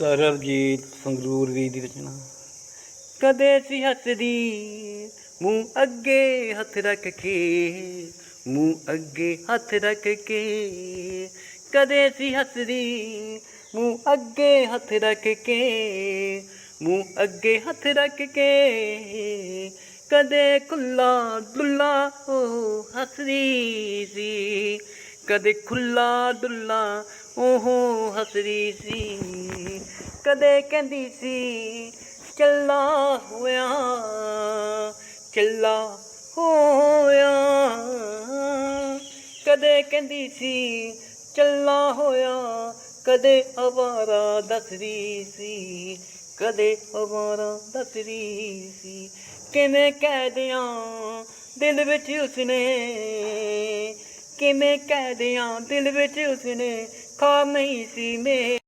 ਸਰਬਜੀਤ ਸੰਗਰੂਰ ਵੀ ਦੀ ਰਚਨਾ। ਕਦੇ ਸੀ ਹੱਸਦੀ ਮੂੰਹ ਅੱਗੇ ਹੱਥ ਰੱਖ ਕੇ, ਮੂੰਹ ਅੱਗੇ ਹੱਥ ਰੱਖ ਕੇ। ਕਦੇ ਸੀ ਹੱਸਦੀ ਮੂੰਹ ਅੱਗੇ ਹੱਥ ਰੱਖ ਕੇ, ਮੂੰਹ ਅੱਗੇ ਹੱਥ ਰੱਖ ਕੇ। ਕਦੇ ਖੁੱਲਾ ਦੁੱਲਾ ਉਹ ਹੱਸਦੀ ਸੀ ਕਦੇ ਖੁੱਲਾ ਡੁੱਲਾ ਉਹ ਹੱਸਦੀ ਸੀ। ਕਦੇ ਕਹਿੰਦੀ ਸੀ, ਚੱਲਾ ਹੋਇਆ ਚੱਲਾ ਹੋਇਆ। ਕਦੇ ਕਹਿੰਦੀ ਸੀ, ਚੱਲਾ ਹੋਇਆ। ਕਦੇ ਅਵਾਰਾ ਦੱਸਦੀ ਸੀ, ਕਦੇ ਅਵਾਰਾ ਦੱਸਦੀ ਸੀ। ਕਿਵੇਂ ਕਹਿ ਦਿਆਂ ਦਿਲ ਵਿੱਚ ਉਸਨੇ ਕਿਵੇਂ ਕਹਿ ਦਿਆਂ ਦਿਲ ਵਿੱਚ ਉਸਨੇ ਖਾ ਸੀ ਮੇ